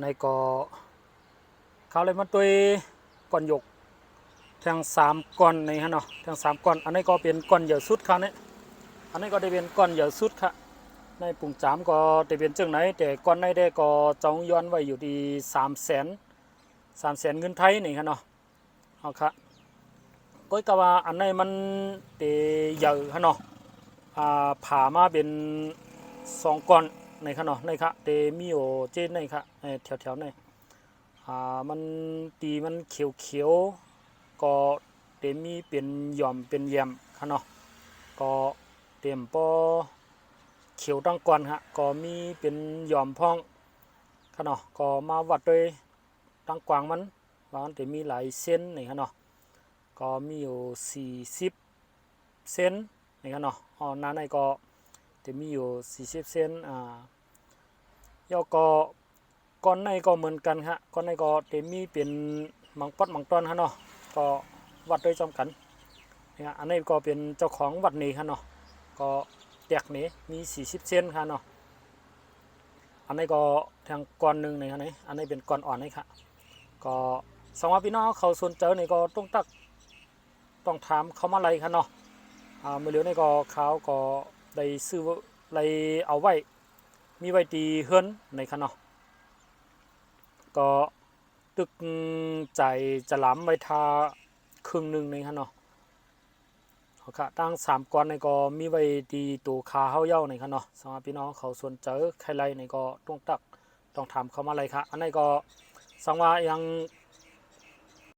ในก็เขาเลยมาตัวยก้อนหยกทั้งสามก้อนในฮะเนาะทั้งสามก้อนอันนี้ก็เป็นก้อนใหญ่สุดครับเนี่ยอันนี้ก็ได้เป็นก้อนใหญ่สุดค่ะในปุ่งจามก็ได้เป็นจังไหนแต่ก้อนในได้ก็จองย้อนไว้อยู่ที่สามแสนสามแสนเงินไทยนี่ฮะเนาะเอาค่ะก็กะว่าอันในมันเตใหญ่ฮะเนาะอ่าผ่ามาเป็นสองก้อน ในค่ะเนาะในค่ะเตมีโอเจนในค่ะแถวแถวๆในอ่ามันตีมันเขียวเขียวก็เตมีเป็นหย่อมเป็นแยมค่ะเนาะก็เต็มปอเขียวตั้งก่อนฮะก็มีเป็นหย่อมพองค่ะเนาะก็มาวัดด้วยตั้งกวางมันว่ามันเตมีหลายเส้นนี่ค่ะเนาะก็มีอยู่สี่สิบเซนนี่ค่ะเนาะอ๋อหน้าในก็ จะมีอยู่ 40 เซนอ่าแล้วก็ก้อนในก็เหมือนกันฮะก้อนในก็จะมีเป็นมังปอดมังตอนฮะเนาะก็วัดด้วยจอมกันเนี่ยอันนี้ก็เป็นเจ้าของวัดนี้ฮะเนาะก็แตกนี้มี 40 เซนฮะเนาะอันนี้ก็ทางก้อนหนึ่งในฮะนี้อันนี้เป็นก้อนอ่อนนี่ค่ะก็สำหรับพี่น้องเขาสนใจนี่ก็ต้องตักต้องถามเขามาอะไรครับเนาะอ่าเมื่อเร็วนี่ก็เขาก็ ได้ซื้อไว้เอาไว้ มีไว้ตีเฮือนในคันเนาะก็ตึกใจจะหล้ำไว้ทาครึ่งหนึ่งในคันเนาะเอาค่ะตั้งสามก้อนในก็มีไว้ตีตัวคาเฮาเย้าในคันเนาะสำหรับพี่น้องเขาส่วนใจอใครไรในก็ต้องตักต้องถามเขามาอะไรค่ะ อันนี้ก็สังว่ายัง